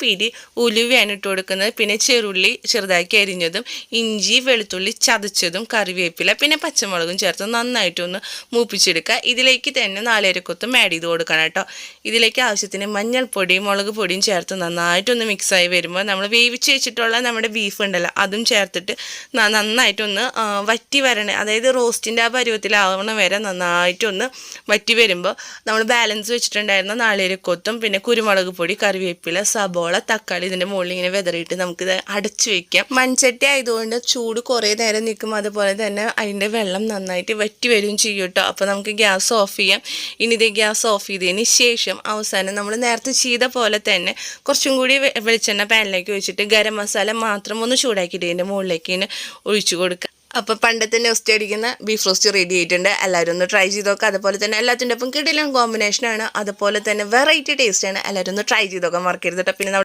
പിരി ഉലുവയാണ് ഇട്ട് കൊടുക്കുന്നത്. പിന്നെ ചെറുള്ളി ചെറുതാക്കി അരിഞ്ഞതും ഇഞ്ചി വെളുത്തുള്ളി ചതച്ചതും കറിവേപ്പില പിന്നെ പച്ചമുളകും ചേർത്ത് നന്നായിട്ടൊന്ന് മൂപ്പിച്ചെടുക്കുക. ഇതിലേക്ക് തന്നെ നാലരക്കൊത്തും ആഡ് ചെയ്ത് കൊടുക്കണം കേട്ടോ. ഇതിലേക്ക് ആവശ്യത്തിന് മഞ്ഞൾപ്പൊടിയും മുളക് പൊടിയും ചേർത്ത് നന്നായിട്ടൊന്ന് മിക്സായി വരുമ്പോൾ നമ്മൾ വേവിച്ച് വെച്ചിട്ടുള്ള നമ്മുടെ ബീഫ് ഉണ്ടല്ലോ അതും ചേർത്തിട്ട് നന്നായിട്ടൊന്ന് വറ്റി വരണേ അതായത് റോസ്റ്റിന്റെ ആ പരുവത്തിലാവണ വരെ നന്നായിട്ടൊന്ന് വറ്റി വരുമ്പോൾ നമ്മൾ ബാലൻസ് വെച്ചിട്ടുണ്ടായിരുന്ന നാളികേരക്കൊത്തും പിന്നെ കുരുമുളക് പൊടി കറിവേപ്പില സബോള തക്കാളി ഇതിന്റെ മുകളിൽ ഇങ്ങനെ വെതറിയിട്ട് നമുക്കിത് അടച്ചു വെക്കാം. മൺചട്ടി ആയതുകൊണ്ട് ചൂട് കുറേ നേരം നിൽക്കും. അതുപോലെ തന്നെ അതിന്റെ വെള്ളം നന്നായിട്ട് വറ്റി വരും ചെയ്യും കേട്ടോ. അപ്പോൾ നമുക്ക് ഗ്യാസ് ഓഫ് ചെയ്യാം. ഇനി ഇത് ഗ്യാസ് ഓഫ് ചെയ്തതിന് ശേഷം അവസാനം നമ്മൾ നേരത്തെ ചെയ്ത പോലെ തന്നെ കുറച്ചും കൂടി വെളിച്ചെണ്ണ പാനിലേക്ക് ഒഴിച്ചിട്ട് ഗരം മസാല മാത്രം ഒന്ന് ചൂടാക്കിയിട്ട് ഇതിന്റെ മുകളിലേക്ക് ഇങ്ങനെ ഒഴിച്ചു കൊടുക്കുക അപ്പോൾ പണ്ടത്തെ നെസ്റ്റ് അടിക്കുന്ന ബീഫ് റോസ്റ്റ് റെഡി ആയിട്ടുണ്ട്. എല്ലാവരും ഒന്ന് ട്രൈ ചെയ്ത് നോക്കുക അതുപോലെ തന്നെ എല്ലാത്തിന്റെ ഒപ്പം കിടിലൻ കോമ്പിനേഷനാണ് അതുപോലെ തന്നെ വെറൈറ്റി ടേസ്റ്റ് ആണ്. എല്ലാവരും ഒന്ന് ട്രൈ ചെയ്ത് നോക്കാൻ മറക്കരുത് കേട്ടോ പിന്നെ